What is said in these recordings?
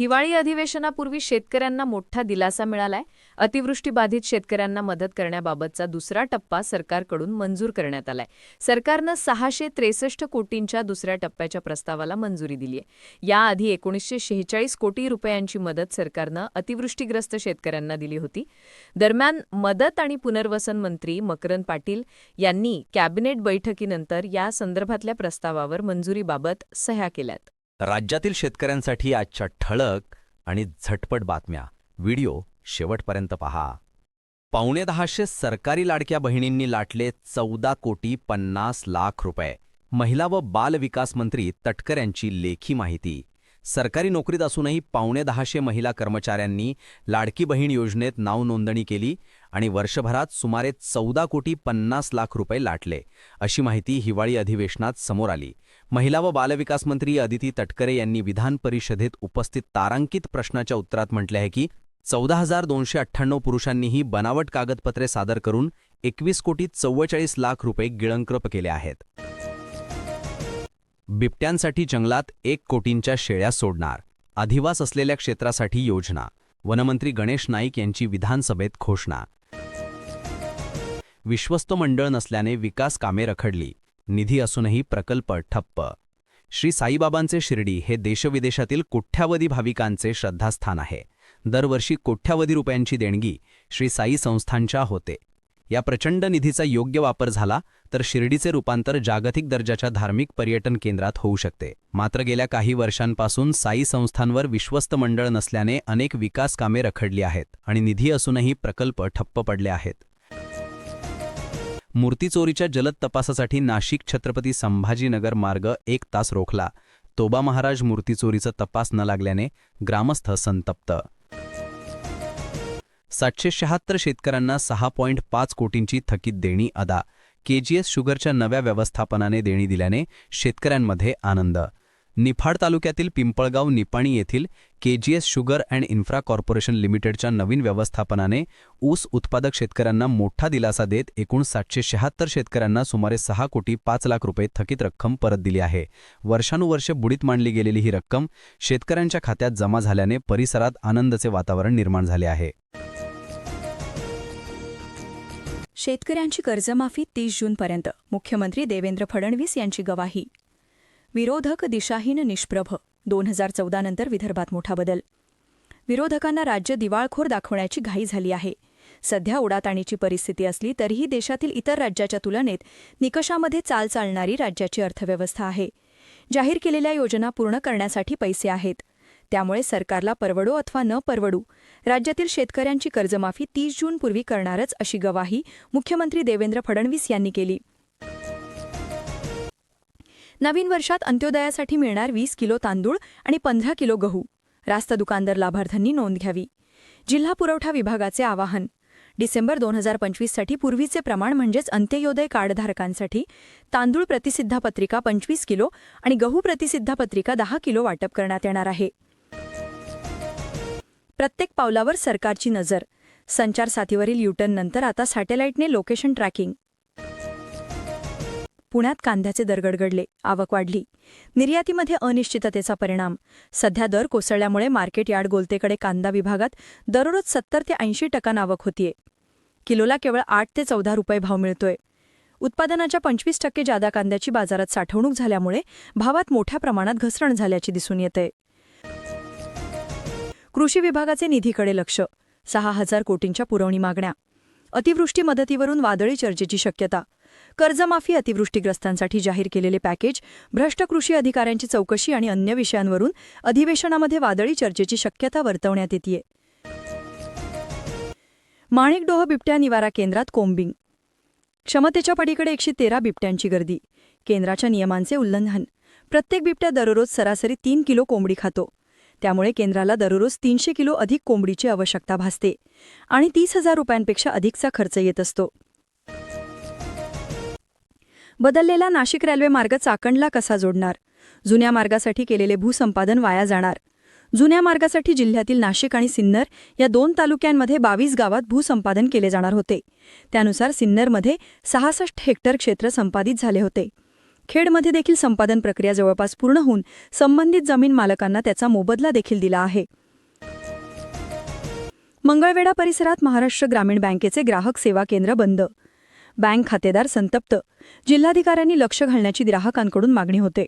हिवाळी अधिवेशनापूर्वी शेतकऱ्यांना मोठा दिलासा मिळालाय. अतिवृष्टीबाधित शेतकऱ्यांना मदत करण्याबाबतचा दुसरा टप्पा सरकारकडून मंजूर करण्यात आलाय. सरकारनं सहाशे त्रेसष्ट कोटींच्या दुसऱ्या टप्प्याच्या प्रस्तावाला मंजुरी दिलीय. याआधी एकोणीसशे शेहेचाळीस कोटी रुपयांची मदत सरकारनं अतिवृष्टीग्रस्त शेतकऱ्यांना दिली होती. दरम्यान मदत आणि पुनर्वसन मंत्री मकरंद पाटील यांनी कॅबिनेट बैठकीनंतर या संदर्भातल्या प्रस्तावावर मंजुरीबाबत सह्या केल्यात. राज्यातील शेतकऱ्यांसाठी आजच्या ठळक आणि झटपट बातम्या. व्हिडिओ शेवटपर्यंत पहा. पावणे दहाशे सरकारी लाडक्या बहिणींनी लाटले चौदा कोटी पन्नास लाख रुपये. महिला व बाल विकास मंत्री तटकर यांची लेखी माहिती. सरकारी नोकरीत असूनही पावणे दहाशे महिला कर्मचाऱ्यांनी लाडकी बहीण योजनेत नाव नोंदणी केली आणि वर्षभरात सुमारे चौदा कोटी पन्नास लाख रुपये लाटले अशी माहिती हिवाळी अधिवेशनात समोर आली. महिला व बालविकास मंत्री अदिती तटकरे यांनी विधान परिषदेत उपस्थित तारांकित प्रश्नाच्या उत्तरात म्हटले आहे की चौदा हजार दोनशे अठ्ठ्याण्णव पुरुषांनीही बनावट कागदपत्रे सादर करून एकवीस कोटी चव्वेचाळीस लाख रुपये गिळंकृप केले आहेत. बिबट्यांसाठी जंगलात एक कोटींच्या शेळ्या सोडणार अधिवास असलेल्या क्षेत्रासाठी योजना वनमंत्री गणेश नाईक यांची विधानसभेत घोषणा. विश्वस्त मंडळ नसल्याने विकास कामे रखडली निधी असूनही प्रकल्प ठप्प. श्री साईबाबांचे शिर्डी हे देशविदेशातील कोठ्यावधी भाविकांचे श्रद्धास्थान आहे. दरवर्षी कोठ्यावधी रुपयांची देणगी श्री साई संस्थांच्या होते. या प्रचंड निधीचा योग्य वापर झाला तर शिर्डीचे रूपांतर जागतिक दर्जाच्या धार्मिक पर्यटन केंद्रात होऊ शकते. मात्र गेल्या काही वर्षांपासून साई संस्थांवर विश्वस्त मंडळ नसल्याने अनेक विकास कामे रखडली आहेत आणि निधी असूनही प्रकल्प ठप्प पडले आहेत. मूर्तीचोरीच्या जलद तपासासाठी नाशिक छत्रपती संभाजीनगर मार्ग एक तास रोखला. तोबा महाराज मूर्तीचोरीचा तपास न लागल्याने ग्रामस्थ संतप्त. सातशे शहात्तर शेतकऱ्यांना सहा पॉईंट पाच कोटींची थकीत देणी अदा. केजीएस शुगरच्या नव्या व्यवस्थापनाने देणी दिल्याने शेतकऱ्यांमध्ये आनंद निफाड तालुक्यातील पिंपळगाव निपाणी येथील KGS sugar and infra corporation लिमिटेडच्या नवीन व्यवस्थापनाने ऊस उत्पादक शेतकऱ्यांना मोठा दिलासा देत एकूण सातशे शहात्तर शेतकऱ्यांना सुमारे सहा कोटी पाच लाख रुपये थकीत रक्कम परत दिली आहे. वर्षानुवर्षे बुडीत मांडली गेलेली ही रक्कम शेतकऱ्यांच्या खात्यात जमा झाल्याने परिसरात आनंदाचे वातावरण निर्माण झाले आहे. शेतकऱ्यांची कर्जमाफी तीस जूनपर्यंत. मुख्यमंत्री देवेंद्र फडणवीस यांची गवाही. विरोधक दिशाहीन निष्प्रभ. दोन हजार चौदा नंतर विदर्भात मोठा बदल. विरोधकांना राज्य दिवाळखोर दाखवण्याची घाई झाली आहे. सध्या उडाताणीची परिस्थिती असली तरीही देशातील इतर राज्याच्या तुलनेत निकषामध्ये चाल चालणारी राज्याची अर्थव्यवस्था आहे. जाहीर केलेल्या योजना पूर्ण करण्यासाठी पैसे आहेत. त्यामुळे सरकारला परवडो अथवा न परवडू राज्यातील शेतकऱ्यांची कर्जमाफी तीस जूनपूर्वी करणारच अशी गवाही मुख्यमंत्री देवेंद्र फडणवीस यांनी केली. नवीन वर्षात अंत्योदयासाठी मिळणार वीस किलो तांदूळ आणि पंधरा किलो गहू. रास्त दुकानदार लाभार्थ्यांनी नोंद घ्यावी. जिल्हा पुरवठा विभागाचे आवाहन. डिसेंबर दोन हजार पंचवीससाठी पूर्वीचे प्रमाण म्हणजेच अंत्योदय कार्डधारकांसाठी तांदूळ प्रतिसिद्धापत्रिका पंचवीस किलो आणि गहू प्रतिसिद्धापत्रिका दहा किलो वाटप करण्यात येणार आहे. प्रत्येक पावलावर सरकारची नजर. संचार साथीवरील युटर्न नंतर आता सॅटेलाइटने लोकेशन ट्रॅकिंग. पुण्यात कांद्याचे दर गडगडले. आवक वाढली. निर्यातीमध्ये अनिश्चिततेचा परिणाम. सध्या दर कोसळल्यामुळे मार्केट यार्ड गोलतेकडे कांदा विभागात दररोज सत्तर ते ऐंशी टक्का आवक होतीये. किलोला केवळ आठ ते चौदा रुपये भाव मिळतोय. उत्पादनाच्या पंचवीस टक्के जादा कांद्याची बाजारात साठवणूक झाल्यामुळे भावात मोठ्या प्रमाणात घसरण झाल्याची दिसून येते. कृषी विभागाचे निधीकडे लक्ष. सहा हजार कोटींच्या पुरवणी मागण्या. अतिवृष्टी मदतीवरून वादळी चर्चेची शक्यता. कर्जमाफी अतिवृष्टीग्रस्तांसाठी जाहीर केलेले पॅकेज भ्रष्ट कृषी अधिकाऱ्यांची चौकशी आणि अन्य विषयांवरून अधिवेशनामध्ये वादळी चर्चेची शक्यता वर्तवण्यात येते माणिकडोह बिबट्या निवारा केंद्रात कोंबिंग. क्षमतेच्या पडीकडे एकशे तेरा बिबट्यांची गर्दी. केंद्राच्या नियमांचे उल्लंघन. प्रत्येक बिबट्या दररोज सरासरी तीन किलो कोंबडी खातो. त्यामुळे केंद्राला दररोज तीनशे किलो अधिक कोंबडीची आवश्यकता भासते आणि तीस हजार रुपयांपेक्षा अधिकचा खर्च येत असतो. बदललेला नाशिक रेल्वे मार्ग चाकणला कसा जोडणार? जुन्या मार्गासाठी केलेले भूसंपादन वाया जाणार? जुन्या मार्गासाठी जिल्ह्यातील नाशिक आणि सिन्नर या दोन तालुक्यांमध्ये बावीस गावात भूसंपादन केले जाणार होते. त्यानुसार सिन्नरमध्ये सहासष्ट हेक्टर क्षेत्र संपादित झाले होते. खेडमध्ये देखील संपादन प्रक्रिया जवळपास पूर्ण होऊन संबंधित जमीन मालकांना त्याचा मोबदला देखील दिला आहे. मंगळवेढा परिसरात महाराष्ट्र ग्रामीण बँकेचे ग्राहक सेवा केंद्र बंद बँक खातेदार संतप्त. जिल्हाधिकाऱ्यांनी लक्ष घालण्याची ग्राहकांकडून मागणी होते.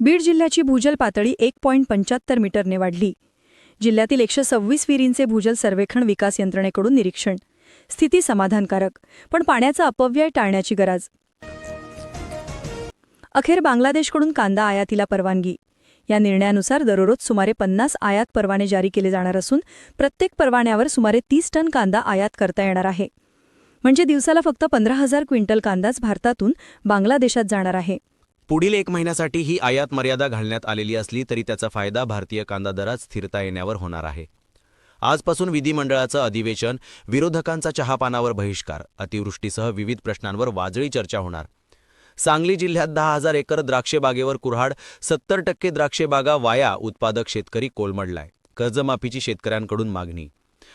बीड जिल्ह्याची भूजल पातळी एक पॉईंट पंच्याहत्तर मीटरने वाढली. जिल्ह्यातील एकशे सव्वीस विहिरींचे भूजल सर्वेक्षण विकास यंत्रणेकडून निरीक्षण. स्थिती समाधानकारक पण पाण्याचा अपव्यय टाळण्याची गरज. अखेर बांगलादेशकडून कांदा आयातीला परवानगी. या निर्णयानुसार दररोज सुमारे पन्नास आयात परवाने जारी केले जाणार असून प्रत्येक परवान्यावर सुमारे तीस टन कांदा आयात करता येणार आहे. म्हणजे दिवसाला फक्त पंधरा हजार क्विंटल कांदाच भारतातून बांगलादेशात जाणार आहे. पुढील एक महिन्यासाठी ही आयात मर्यादा घालण्यात आलेली असली तरी त्याचा फायदा भारतीय कांदा दरात स्थिरता येण्यावर होणार आहे. आजपासून विधिमंडळाचं अधिवेशन विरोधकांचा चहापानावर बहिष्कार अतिवृष्टीसह विविध प्रश्नांवर वाजळी चर्चा होणार. सांगली जिल्ह्यात दहा हजार एकर द्राक्षेबागेवर कुऱ्हाड सत्तर टक्के द्राक्षेबागा वाया उत्पादक शेतकरी कोलमडलाय. कर्जमाफीची शेतकऱ्यांकडून मागणी.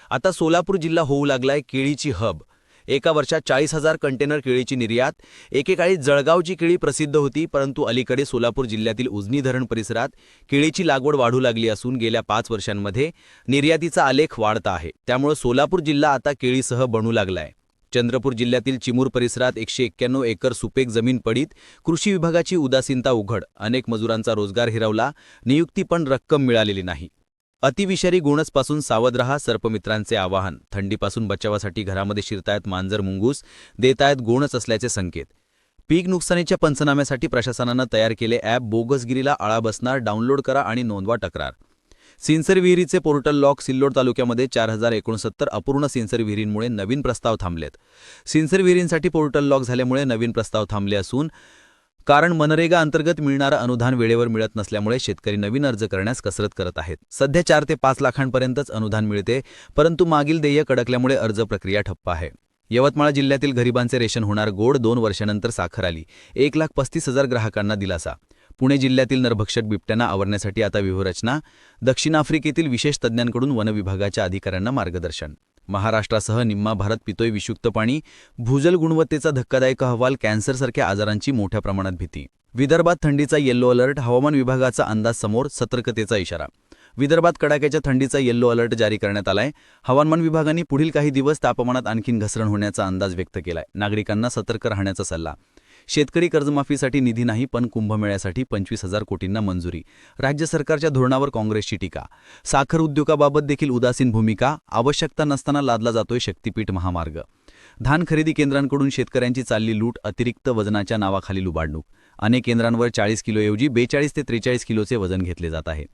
आता सोलापूर जिल्हा होऊ लागलाय केळीची हब. एका वर्षात चाळीस हजार कंटेनर केळीची निर्यात. एकेकाळी जळगावची केळी प्रसिद्ध होती परंतु अलीकडे सोलापूर जिल्ह्यातील उजनी धरण परिसरात केळीची लागवड वाढू लागली असून गेल्या पाच वर्षांमध्ये निर्यातीचा आलेख वाढता आहे. त्यामुळे सोलापूर जिल्हा आता केळीसह बनू लागलाय. चंद्रपूर जिल्ह्यातील चिमूर परिसरात एकशे एक्क्याण्णव एकर सुपेक जमीन पडीत कृषी विभागाची उदासीनता उघड. अनेक मजुरांचा रोजगार हिरावला नियुक्ती पण रक्कम मिळालेली नाही. अतिविषारी गुणसपासून सावध रहा सर्पमित्रांचे आवाहन. थंडीपासून बचावासाठी घरामध्ये शिरतायत मांजर मुंगूस देतायत गुणच असल्याचे संकेत. पीक नुकसानीच्या पंचनाम्यासाठी प्रशासनानं तयार केले ॲप बोगसगिरीला आळा बसणार डाउनलोड करा आणि नोंदवा तक्रार. सिन्सर विहिरीचे पोर्टल लॉक सिल्लोड तालुक्यामध्ये चार हजार एकोणसत्तर अपूर्ण सिन्सर विहिरींमुळे नवीन प्रस्ताव थांबलेत. सिन्सर विहिरींसाठी पोर्टल लॉक झाल्यामुळे नवीन प्रस्ताव थांबले असून कारण मनरेगा अंतर्गत मिळणारं अनुदान वेळेवर मिळत नसल्यामुळे शेतकरी नवीन अर्ज करण्यास कसरत करत आहेत. सध्या चार ते पाच लाखांपर्यंतच अनुदान मिळते परंतु मागील देयक अडकल्यामुळे अर्ज प्रक्रिया ठप्प आहे. यवतमाळ जिल्ह्यातील गरिबांचे रेशन होणार गोड दोन वर्षानंतर साखर आली. एक लाख पस्तीस हजार ग्राहकांना दिलासा. पुणे जिल्ह्यातील नरभक्षक बिबट्यांना आवरण्यासाठी आता व्यूहरचना. दक्षिण आफ्रिकेतील विशेष तज्ज्ञांकडून वनविभागाच्या अधिकाऱ्यांना मार्गदर्शन. महाराष्ट्रासह निम्मा भारत पितोय विषुक्त पाणी भूजल गुणवत्तेचा धक्कादायक अहवाल कॅन्सरसारख्या आजारांची मोठ्या प्रमाणात भीती. विदर्भात थंडीचा येल्लो अलर्ट हवामान विभागाचा अंदाज समोर सतर्कतेचा इशारा. विदर्भात कडाक्याच्या थंडीचा येल्लो अलर्ट जारी करण्यात आलाय. हवामान विभागाने पुढील काही दिवस तापमानात आणखीन घसरण होण्याचा अंदाज व्यक्त केलाय. नागरिकांना सतर्क राहण्याचा सल्ला. शेतकरी कर्जमाफीसाठी निधी नाही पण कुंभमेळ्यासाठी पंचवीस हजार कोटींना मंजुरी. राज्य सरकारच्या धोरणावर काँग्रेसची टीका. साखर उद्योगाबाबत देखील उदासीन भूमिका आवश्यकता नसताना लादला जातोय शक्तीपीठ महामार्ग. धान खरेदी केंद्रांकडून शेतकऱ्यांची चालली लूट अतिरिक्त वजनाच्या नावाखाली लुबाडणूक. अनेक केंद्रांवर चाळीस किलोऐवजी बेचाळीस ते त्रेचाळीस किलोचे वजन घेतले जात आहे.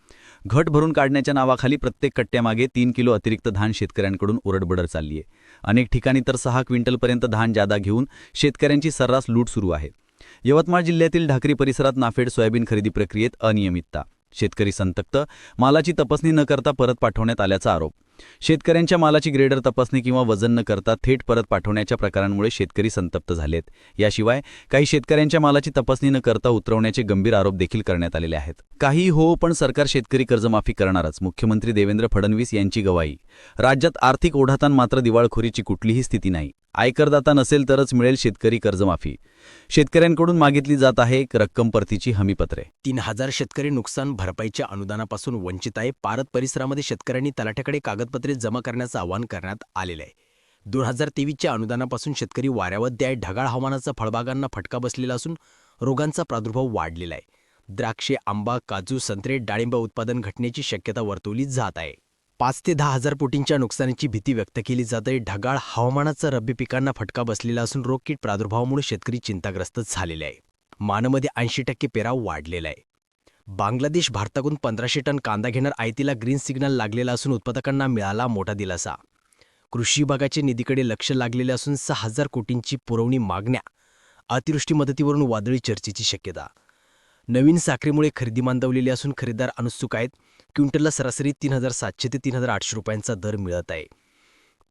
घट भरून काढण्याच्या नावाखाली प्रत्येक कट्ट्यामागे तीन किलो अतिरिक्त धान शेतकऱ्यांकडून ओरडबडर चालली आहे अनेक ठिकाणी तर सहा क्विंटलपर्यंत धान जादा घेऊन शेतकऱ्यांची सर्रास लूट सुरू आहे. यवतमाळ जिल्ह्यातील ढाकरी परिसरात नाफेड सोयाबीन खरेदी प्रक्रियेत अनियमितता शेतकरी संतप्त मालाची तपासणी न करता परत पाठवण्यात आल्याचा आरोप. शेतकऱ्यांच्या मालाची ग्रेडर तपासणी किंवा वजन न करता थेट परत पाठवण्याच्या प्रकारांमुळे शेतकरी संतप्त झालेत. याशिवाय काही शेतकऱ्यांच्या मालाची तपासणी न करता उतरवण्याचे गंभीर आरोप देखील करण्यात आलेले आहेत. काही हो पण सरकार शेतकरी कर्जमाफी करणारच मुख्यमंत्री देवेंद्र फडणवीस यांची गवाही. राज्यात आर्थिक ओढातान मात्र दिवाळखोरीची कुठलीही स्थिती नाही. आयकरदाता नसेल तरच मिळेल शेतकरी कर्जमाफी. शेतकऱ्यांकडून मागितली जात आहे एक रक्कम परतीची हमीपत्रे. तीन हजार शेतकरी नुकसान भरपाईच्या अनुदानापासून वंचित आहे. पारत परिसरामध्ये शेतकऱ्यांनी तलाठ्याकडे कागदपत्रे जमा करण्याचं आवाहन करण्यात आलेलं आहे. दोन हजार तेवीसच्या अनुदानापासून शेतकरी वाऱ्यामध्ये आहे ढगाळ हवामानाचा फळबागांना फटका बसलेला असून रोगांचा प्रादुर्भाव वाढलेला आहे. द्राक्षे आंबा काजू संत्रे डाळिंब उत्पादन घटण्याची शक्यता वर्तवली जात आहे. पाच ते दहा हजार कोटींच्या नुकसानीची भीती व्यक्त केली जात. आहे ढगाळ हवामानाचा रब्बी पिकांना फटका बसलेला असून रोगकीट प्रादुर्भावामुळे शेतकरी चिंताग्रस्त झालेले आहे. मानमध्ये ऐंशी टक्के पेराव वाढलेला आहे. बांगलादेश भारताकडून पंधराशे टन कांदा घेणार आयतीला ग्रीन सिग्नल लागलेला असून उत्पादकांना मिळाला मोठा दिलासा. कृषी विभागाचे निधीकडे लक्ष लागलेले असून सहा हजार कोटींची पुरवणी मागण्या. अतिवृष्टी मदतीवरून वादळी चर्चेची शक्यता नवीन साखरेमुळे खरेदी मांदवलेली असून खरेदीदार अनुत्सुक आहेत. क्विंटलला सरासरी तीन हजार सातशे ते तीन हजार आठशे रुपयांचा दर मिळत आहे.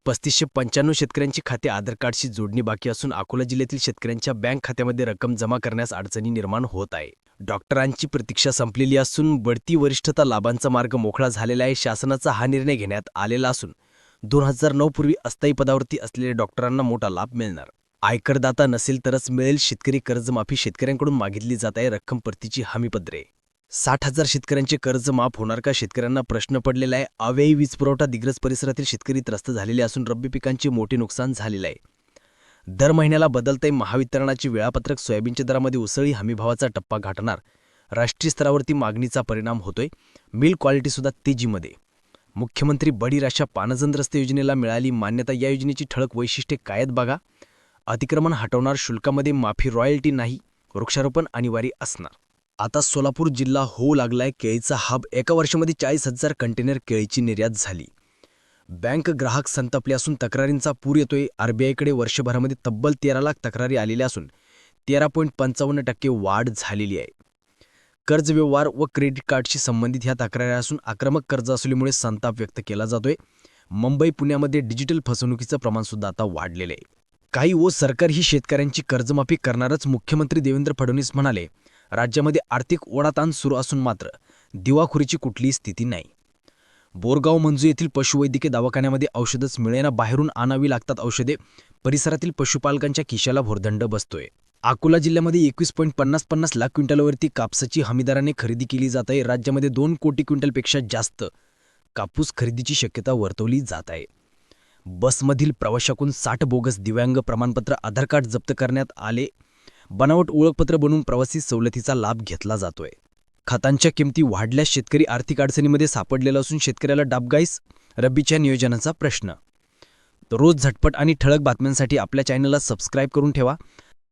पस्तीसशे पंच्याण्णव शेतकऱ्यांची खाते आधार कार्डशी जोडणी बाकी असून अकोला जिल्ह्यातील शेतकऱ्यांच्या बँक खात्यामध्ये रक्कम जमा करण्यास अडचणी निर्माण होत आहे. डॉक्टरांची प्रतीक्षा संपलेली असून बढती वरिष्ठता लाभांचा मार्ग मोकळा झालेला आहे. शासनाचा हा निर्णय घेण्यात आलेला असून दोन हजार नऊ पूर्वी अस्थायी पदावरती असलेल्या डॉक्टरांना मोठा लाभ मिळणार. आयकरदाता नसेल तरच मिळेल शेतकरी कर्जमाफी शेतकऱ्यांकडून मागितली जात आहे रक्कम परतीची हमीपत्रे साठ हजार शेतकऱ्यांचे कर्ज माफ होणार का? शेतकऱ्यांना प्रश्न पडलेला आहे. अव्ययी वीज पुरवठा दिग्रज परिसरातील शेतकरी त्रस्त झालेले असून रब्बी पिकांचे मोठे नुकसान झालेलं आहे. दर महिन्याला बदलते महावितरणाचे वेळापत्रक सोयाबीनच्या दरामध्ये उसळी हमीभावाचा टप्पा गाठणार. राष्ट्रीय स्तरावरती मागणीचा परिणाम होतोय. मिल क्वालिटीसुद्धा तेजीमध्ये. मुख्यमंत्री बडीराशा पानजन रस्ते योजनेला मिळाली मान्यता. या योजनेची ठळक वैशिष्ट्ये काय आहेत बघा? अतिक्रमण हटवणार शुल्कामध्ये माफी रॉयल्टी नाही वृक्षारोपण अनिवार्य असणार. आता सोलापूर जिल्हा होऊ लागलाय केळीचा हब. एका वर्षामध्ये चाळीस हजार कंटेनर केळीची निर्यात झाली. बँक ग्राहक संतापले असून तक्रारींचा पूर येतोय. आरबीआयकडे वर्षभरामध्ये तब्बल तेरा लाख तक्रारी आलेल्या असून तेरा पॉईंट पंचावन्न टक्के वाढ झालेली आहे. कर्ज व्यवहार व क्रेडिट कार्डशी संबंधित ह्या तक्रारी असून आक्रमक कर्ज असल्यामुळे संताप व्यक्त केला जातोय. मुंबई पुण्यामध्ये डिजिटल फसवणुकीचं प्रमाणसुद्धा आता वाढलेलं आहे. काही ओ सरकार ही शेतकऱ्यांची कर्जमाफी करणारच मुख्यमंत्री देवेंद्र फडणवीस म्हणाले. राज्यामध्ये आर्थिक ओढाताण सुरू असून मात्र दिवाखोरीची कुठलीही स्थिती नाही. बोरगाव मंजू येथील पशुवैद्यकीय दवाखान्यामध्ये औषधच मिळेना बाहेरून आणावी लागतात औषधे. परिसरातील पशुपालकांच्या खिशाला भोरदंड बसतोय. अकोला जिल्ह्यामध्ये एकवीस पॉईंट पन्नास पन्नास लाख क्विंटलवरती कापसाची हमीदाराने खरेदी केली जात आहे. राज्यामध्ये दोन कोटी क्विंटलपेक्षा जास्त कापूस खरेदीची शक्यता वर्तवली जात आहे. बसमधील प्रवाशाकून साठ बोगस दिव्यांग प्रमाणपत्र आधार कार्ड जप्त करण्यात आले. बनावट ओळखपत्र बनवून प्रवासी सवलतीचा लाभ घेतला जातोय. खतांच्या किमती वाढल्यास शेतकरी आर्थिक अडचणीमध्ये सापडलेला असून शेतकऱ्याला डाबगाईस रब्बीच्या नियोजनाचा प्रश्न. रोज झटपट आणि ठळक बातम्यांसाठी आपल्या चॅनलला सबस्क्राईब करून ठेवा.